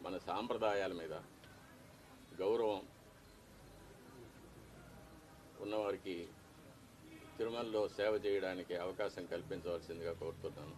మన సాంప్రదాయాల మీద గౌరవం ఉన్నవారికి తిరుమలలో సేవ చేయడానికి అవకాశం కల్పించవలసిందిగా కోరుతున్నాను.